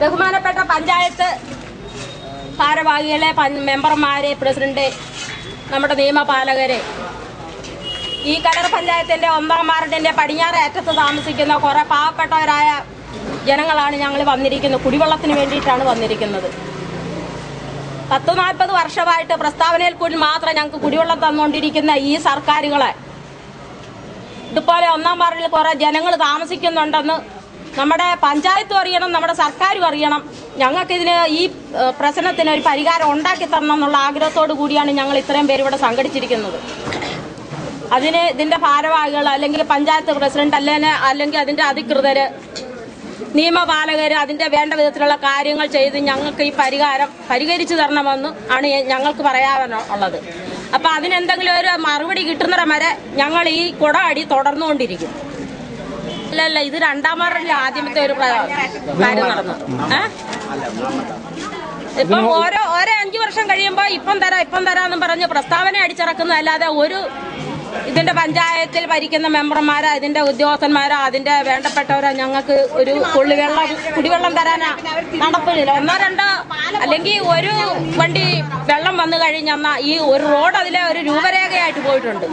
ബഹുമാനപ്പെട്ട പഞ്ചായത്ത് ഭാരവാഹികളെ മെമ്പർമാരെ പ്രസിഡന്റ് നമ്മുടെ നിയമപാലകരെ ഈ കലർ പഞ്ചായത്തിന്റെ ഒന്നാം വാർഡിന്റെ പടിഞ്ഞാറ് അറ്റത്ത് താമസിക്കുന്ന കുറെ പാവപ്പെട്ടവരായ ജനങ്ങളാണ് ഞങ്ങൾ വന്നിരിക്കുന്നത്. കുടിവെള്ളത്തിന് വേണ്ടിയിട്ടാണ് വന്നിരിക്കുന്നത്. പത്ത് നാൽപ്പത് വർഷമായിട്ട് പ്രസ്താവനയിൽ കൂടി മാത്രം ഞങ്ങൾക്ക് കുടിവെള്ളം തന്നുകൊണ്ടിരിക്കുന്ന ഈ സർക്കാരുകളെ ഇതുപോലെ ഒന്നാം വാർഡിൽ കുറെ ജനങ്ങൾ താമസിക്കുന്നുണ്ടെന്ന് നമ്മുടെ പഞ്ചായത്തും അറിയണം നമ്മുടെ സർക്കാരും അറിയണം. ഞങ്ങൾക്കിതിന് ഈ പ്രശ്നത്തിന് ഒരു പരിഹാരം ഉണ്ടാക്കി തരണം എന്നുള്ള ആഗ്രഹത്തോടു കൂടിയാണ് ഞങ്ങൾ ഇത്രയും പേര് ഇവിടെ സംഘടിച്ചിരിക്കുന്നത്. അതിന് ഇതിന്റെ ഭാരവാഹികൾ അല്ലെങ്കിൽ പഞ്ചായത്ത് പ്രസിഡന്റ് അല്ലെങ്കിൽ അല്ലെങ്കിൽ അതിന്റെ അധികൃതർ നിയമപാലകർ അതിന്റെ വേണ്ട വിധത്തിലുള്ള കാര്യങ്ങൾ ചെയ്ത് ഞങ്ങൾക്ക് ഈ പരിഹാരം പരിഹരിച്ചു തരണമെന്ന് ആണ് ഞങ്ങൾക്ക് പറയാനുള്ളത്. അപ്പൊ അതിനെന്തെങ്കിലും ഒരു മറുപടി കിട്ടുന്നിടം വരെ ഞങ്ങൾ ഈ കുട അടി തുടർന്നുകൊണ്ടിരിക്കും. ഇല്ല ഇത് രണ്ടാം വാർഡിൽ ആദ്യമത്തെ ഒരു കാര്യം നടന്നു? ഇപ്പം ഓരോ ഓരോ അഞ്ചു വർഷം കഴിയുമ്പോ ഇപ്പം തരാം ഇപ്പം തരാന്നും പറഞ്ഞ് പ്രസ്താവന അടിച്ചിറക്കുന്നതല്ലാതെ ഒരു ഇതിന്റെ പഞ്ചായത്തിൽ ഭരിക്കുന്ന മെമ്പർമാരോ ഇതിന്റെ ഉദ്യോഗസ്ഥന്മാരോ അതിന്റെ വേണ്ടപ്പെട്ടവരോ ഞങ്ങൾക്ക് ഒരു കുളിവെള്ളം കുടിവെള്ളം തരാനാ നടപ്പില്ല. ഒന്നോ രണ്ടോ അല്ലെങ്കിൽ ഒരു വണ്ടി വെള്ളം വന്നു കഴിഞ്ഞാൽ ഈ ഒരു റോഡ് അതിലെ ഒരു രൂപരേഖയായിട്ട് പോയിട്ടുണ്ട്.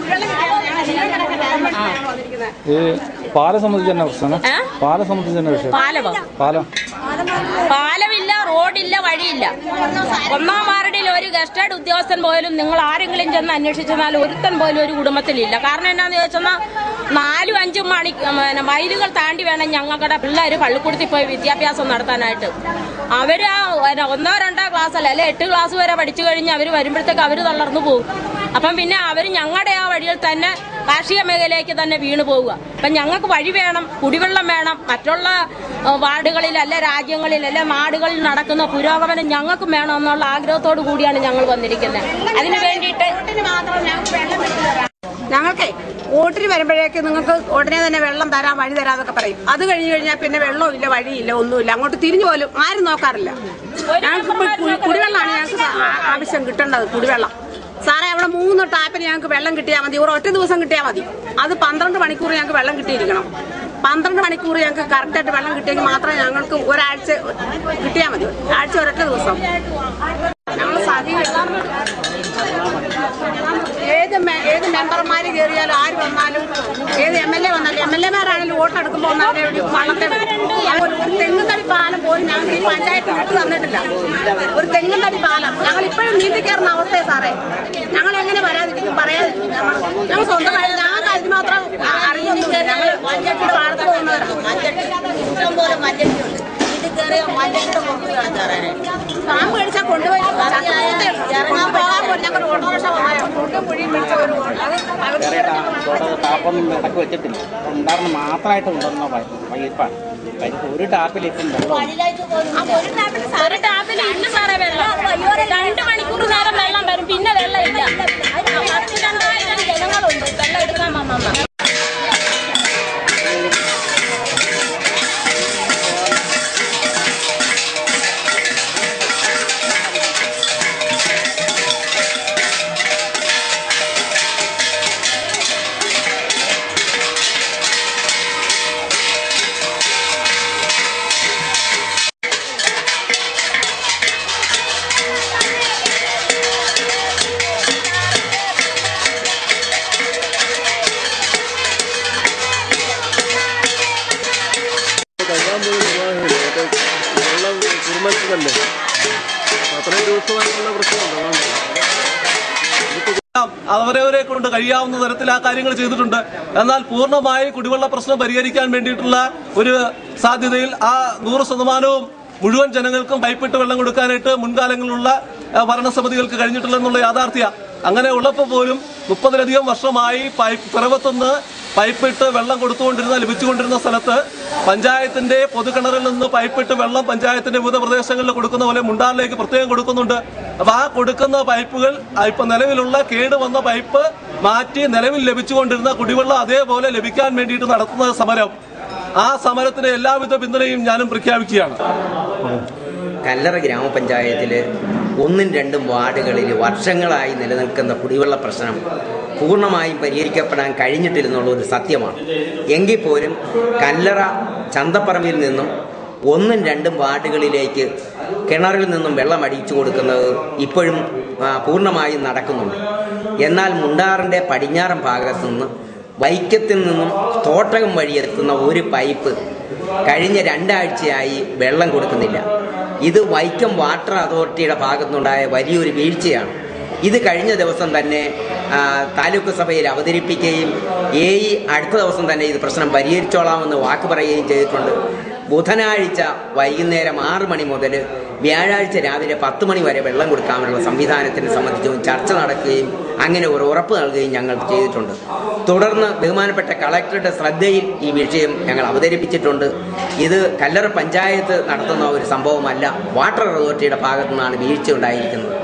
ഈ പാലം സംബന്ധിച്ച് തന്നെ പ്രശ്നം? പാല സംബന്ധിച്ച് തന്നെ വിഷയം? പാലമോ? പാലം. പാലമില്ല റോഡില്ല വഴിയില്ല. ഒന്നാം വാർഡിൽ ഒരു ഗസ്റ്റേഡ് ഉദ്യോഗസ്ഥൻ പോലും നിങ്ങൾ ആരെങ്കിലും ചെന്ന് അന്വേഷിച്ചെന്നാൽ ഒരുത്തൻ പോലും ഒരു കുടുംബത്തിലില്ല. കാരണം എന്നാന്ന് ചോദിച്ചാൽ നാലും അഞ്ചും മണി മൈലുകൾ താണ്ടി വേണം ഞങ്ങളുടെ പിള്ളേർ പള്ളിക്കൂടത്തിൽ പോയി വിദ്യാഭ്യാസം നടത്താനായിട്ട്. അവർ ആ ഒന്നോ രണ്ടോ ക്ലാസ് അല്ല അല്ലെ എട്ട് ക്ലാസ് വരെ പഠിച്ചു കഴിഞ്ഞ് അവർ വരുമ്പോഴത്തേക്ക് അവർ തളർന്നു പോകും. അപ്പം പിന്നെ അവർ ഞങ്ങളുടെ ആ വഴിയിൽ തന്നെ കാർഷിക മേഖലയിലേക്ക് തന്നെ വീണു പോവുക. അപ്പം ഞങ്ങൾക്ക് വഴി വേണം കുടിവെള്ളം വേണം. മറ്റുള്ള വാർഡുകളിൽ അല്ല രാജ്യങ്ങളിൽ അല്ല നാടുകളിൽ നടക്കുന്ന പുരോഗമനം ഞങ്ങൾക്കും വേണം എന്നുള്ള ആഗ്രഹത്തോടു കൂടിയാണ് ഞങ്ങൾ വന്നിരിക്കുന്നത്. അതിനു വേണ്ടിയിട്ട് ഞങ്ങൾക്ക് വോട്ടിന് വരുമ്പോഴേക്ക് നിങ്ങൾക്ക് ഉടനെ തന്നെ വെള്ളം തരാം വഴി തരാന്നൊക്കെ പറയും. അത് കഴിഞ്ഞു കഴിഞ്ഞാൽ പിന്നെ വെള്ളമില്ല വഴിയില്ല ഒന്നുമില്ല. അങ്ങോട്ട് തിരിഞ്ഞു പോലും ആരും നോക്കാറില്ല. ഞങ്ങൾക്ക് കുടിവെള്ളമാണ് ഞങ്ങൾക്ക് ആവശ്യം കിട്ടേണ്ടത് കുടിവെള്ളം. സാറേ അവിടെ മൂന്ന് ടാപ്പിന് ഞങ്ങൾക്ക് വെള്ളം കിട്ടിയാൽ മതി. ഒരു ഒറ്റ ദിവസം കിട്ടിയാൽ മതി. അത് പന്ത്രണ്ട് മണിക്കൂർ ഞങ്ങൾക്ക് വെള്ളം കിട്ടിയിരിക്കണം. പന്ത്രണ്ട് മണിക്കൂർ ഞങ്ങൾക്ക് കറക്റ്റായിട്ട് വെള്ളം കിട്ടിയെങ്കിൽ മാത്രമേ ഞങ്ങൾക്ക് ഒരാഴ്ച കിട്ടിയാൽ മതി. ആഴ്ച ഒരൊറ്റ ദിവസം. ഞങ്ങൾ സഹകരിക്കണം ഏത് മെമ്പർമാർ ഏത് കയറിയാലും ആര് വന്നാലും ഏത് എം എൽ എ വന്നാലും എം എൽ എമാരാണെങ്കിലും വോട്ടെടുക്കുമ്പോൾ വള്ളത്തെ ഒരു തെങ്ങുംതടി പാലം പോലും ഞങ്ങൾക്ക് ഈ പഞ്ചായത്ത് വിട്ടു തന്നിട്ടില്ല. ഒരു തെങ്ങുതടി പാലം. ഞങ്ങൾ ഇപ്പോഴും നീന്തി കയറുന്ന അവസ്ഥയെ സാറേ. ഞങ്ങൾ എങ്ങനെ വരാതിരിക്കും പറയാതിരിക്കും. ഞങ്ങൾ സ്വന്തമായി ഞങ്ങൾക്ക് അതിന് മാത്രം അറിയുന്നില്ല ഞങ്ങൾ മഞ്ചട്ടിയുടെ പാടത്ത് പോകുന്നവരാണ് ഇഷ്ടംപോലെ മഞ്ഞളുണ്ട് ഇത് കയറിയ മഞ്ഞളുടെ പുറത്ത് കാണാൻ പാമ്പ് കഴിച്ചാൽ കൊണ്ടുപോയി ഇറങ്ങാൻ പോകാൻ പോലും ഞങ്ങൾ ഓട്ടോറിക്ഷ വന്നാലും കുണ്ടും കുഴിയും പിടിച്ച ഒരു അത് അവർക്ക് ടാപ്പൊന്നും ഇടയ്ക്ക് വെച്ചിട്ടില്ല ഉണ്ടാകുന്ന മാത്രമായിട്ട് കൊണ്ടുവന്ന പൈപ്പാണ് പൈപ്പ് ഒരു ടാപ്പിൽ ഇപ്പം വെള്ളം ഒരു ടാപ്പിൽ ഇന്ന് വെള്ളം. മണിക്കൂർ നേരം വരും. പിന്നെ വെള്ളം ഇല്ല. ജനങ്ങളുണ്ട്. വെള്ളം എടുക്കാൻ വന്ന അവരവരെ കൊണ്ട് കഴിയാവുന്ന തരത്തിൽ ആ കാര്യങ്ങൾ ചെയ്തിട്ടുണ്ട്. എന്നാൽ പൂർണമായി കുടിവെള്ള പ്രശ്നം പരിഹരിക്കാൻ വേണ്ടിയിട്ടുള്ള ഒരു സാധ്യതയിൽ ആ നൂറ് ശതമാനവും മുഴുവൻ ജനങ്ങൾക്കും പൈപ്പിട്ട് വെള്ളം കൊടുക്കാനായിട്ട് മുൻകാലങ്ങളിലുള്ള ഭരണസമിതികൾക്ക് കഴിഞ്ഞിട്ടില്ല എന്നുള്ള യാഥാർത്ഥ്യ. അങ്ങനെ ഉള്ളപ്പോൾ പോലും മുപ്പതിലധികം വർഷമായി പൈപ്പ് പിറവത്തുനിന്ന് പൈപ്പിട്ട് വെള്ളം കൊടുത്തുകൊണ്ടിരുന്ന ലഭിച്ചുകൊണ്ടിരുന്ന സ്ഥലത്ത് പഞ്ചായത്തിന്റെ പൊതുകിണറിൽ നിന്ന് പൈപ്പിട്ട് വെള്ളം പഞ്ചായത്തിന്റെ വിവിധ പ്രദേശങ്ങളിൽ കൊടുക്കുന്ന പോലെ മുണ്ടാറിലേക്ക് പ്രത്യേകം കൊടുക്കുന്നുണ്ട്. അപ്പൊ ആ കൊടുക്കുന്ന പൈപ്പുകൾ ഇപ്പൊ നിലവിലുള്ള കേട് വന്ന പൈപ്പ് മാറ്റി നിലവിൽ ലഭിച്ചുകൊണ്ടിരുന്ന കുടിവെള്ളം അതേപോലെ ലഭിക്കാൻ വേണ്ടിയിട്ട് നടത്തുന്ന സമരം. ആ സമരത്തിന് എല്ലാവിധ പിന്തുണയും ഞാനും പ്രഖ്യാപിക്കുകയാണ്. കല്ലറ ഗ്രാമപഞ്ചായത്തിൽ ഒന്നും രണ്ടും വാർഡുകളിൽ വർഷങ്ങളായി നിലനിൽക്കുന്ന കുടിവെള്ള പ്രശ്നം പൂർണമായും പരിഹരിക്കപ്പെടാൻ കഴിഞ്ഞിട്ടില്ലെന്നുള്ളൊരു സത്യമാണ്. എങ്കിൽ പോലും കല്ലറ ചന്തപ്പറമ്പിൽ നിന്നും ഒന്നും രണ്ടും വാർഡുകളിലേക്ക് കിണറിൽ നിന്നും വെള്ളം അടിച്ചു കൊടുക്കുന്നത് ഇപ്പോഴും പൂർണമായും നടക്കുന്നുണ്ട്. എന്നാൽ മുണ്ടാറിന്റെ പടിഞ്ഞാറൻ ഭാഗത്തു നിന്ന് വൈക്കത്തിൽ നിന്നും തോട്ടകം വഴി എത്തുന്ന ഒരു പൈപ്പ് കഴിഞ്ഞ രണ്ടാഴ്ചയായി വെള്ളം കൊടുക്കുന്നില്ല. ഇത് വൈക്കം വാട്ടർ അതോറിറ്റിയുടെ ഭാഗത്തുനിന്നുണ്ടായ വലിയൊരു വീഴ്ചയാണ്. ഇത് കഴിഞ്ഞ ദിവസം തന്നെ താലൂക്ക് സഭയിൽ അവതരിപ്പിക്കുകയും എ ഇ അടുത്ത ദിവസം തന്നെ ഇത് പ്രശ്നം പരിഹരിച്ചോളാമെന്ന് വാക്ക് പറയുകയും ചെയ്തിട്ടുണ്ട്. ബുധനാഴ്ച വൈകുന്നേരം ആറ് മണി മുതൽ വ്യാഴാഴ്ച രാവിലെ പത്ത് മണി വരെ വെള്ളം കൊടുക്കാനുള്ള സംവിധാനത്തിനെ സംബന്ധിച്ചും ചർച്ച നടക്കുകയും അങ്ങനെ ഒരു ഉറപ്പ് നൽകുകയും ഞങ്ങൾ ചെയ്തിട്ടുണ്ട്. തുടർന്ന് ബഹുമാനപ്പെട്ട കളക്ടറുടെ ശ്രദ്ധയിൽ ഈ വിഷയം ഞങ്ങൾ അവതരിപ്പിച്ചിട്ടുണ്ട്. ഇത് കല്ലറ പഞ്ചായത്ത് നടത്തുന്ന ഒരു സംഭവമല്ല വാട്ടർ അതോറിറ്റിയുടെ ഭാഗത്തു നിന്നാണ് വീഴ്ച ഉണ്ടായിരിക്കുന്നത്.